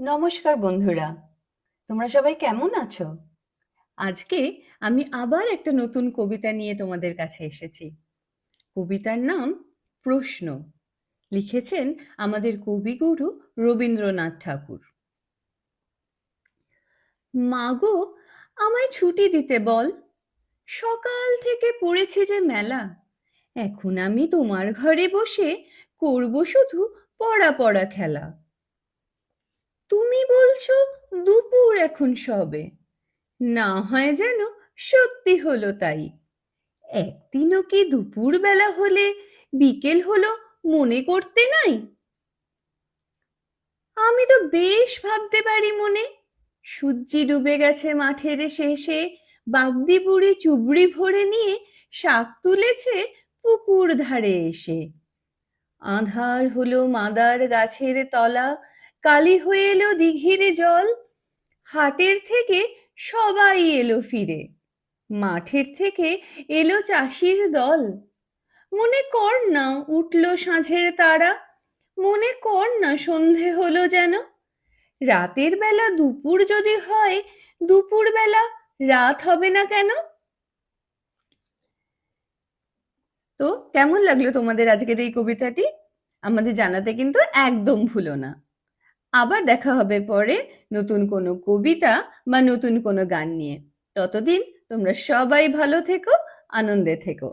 নমস্কার বন্ধুরা, তোমরা সবাই কেমন আছো? আজকে আমি আবার একটা নতুন কবিতা নিয়ে তোমাদের কাছে এসেছি। কবিতার নাম প্রশ্ন। লিখেছেন আমাদের কবিগুরু রবীন্দ্রনাথ ঠাকুর। মাগো, আমায় ছুটি দিতে বল। সকাল থেকে পড়েছে যে মেলা। এখন আমি তোমার ঘরে বসে করব শুধু পড়া পড়া খেলা। তুমি বলছো দুপুর এখন সবে। না হয় যেন সত্যি হলো তাই। একদিনও কি দুপুর বেলা হলে বিকেল হলো মনে করতে নাই? আমি তো বেশ ভাবতে পারি মনে। সূর্যি ডুবে গেছে মাঠের শেষে, বাগদি বুড়ি চুবড়ি ভরে নিয়ে শাক তুলেছে পুকুর ধারে এসে। আধার হলো মাদার গাছের তলা কালি হয়ে এলো দিঘির জল, হাটের থেকে সবাই এলো ফিরে, মাঠের থেকে এলো চাষির দল। মনে কর না উঠল সাঁঝের তারা, মনে কর না সন্ধে হলো যেন। রাতের বেলা দুপুর যদি হয়, দুপুর বেলা রাত হবে না কেন? তো কেমন লাগল তোমাদের আজকের এই কবিতাটি? আমাদের জানাতে কিন্তু একদম ভুলো না। আবার দেখা হবে পরে নতুন কোনো কবিতা বা নতুন কোনো গান নিয়ে। ততদিন তোমরা সবাই ভালো থেকো, আনন্দে থেকো।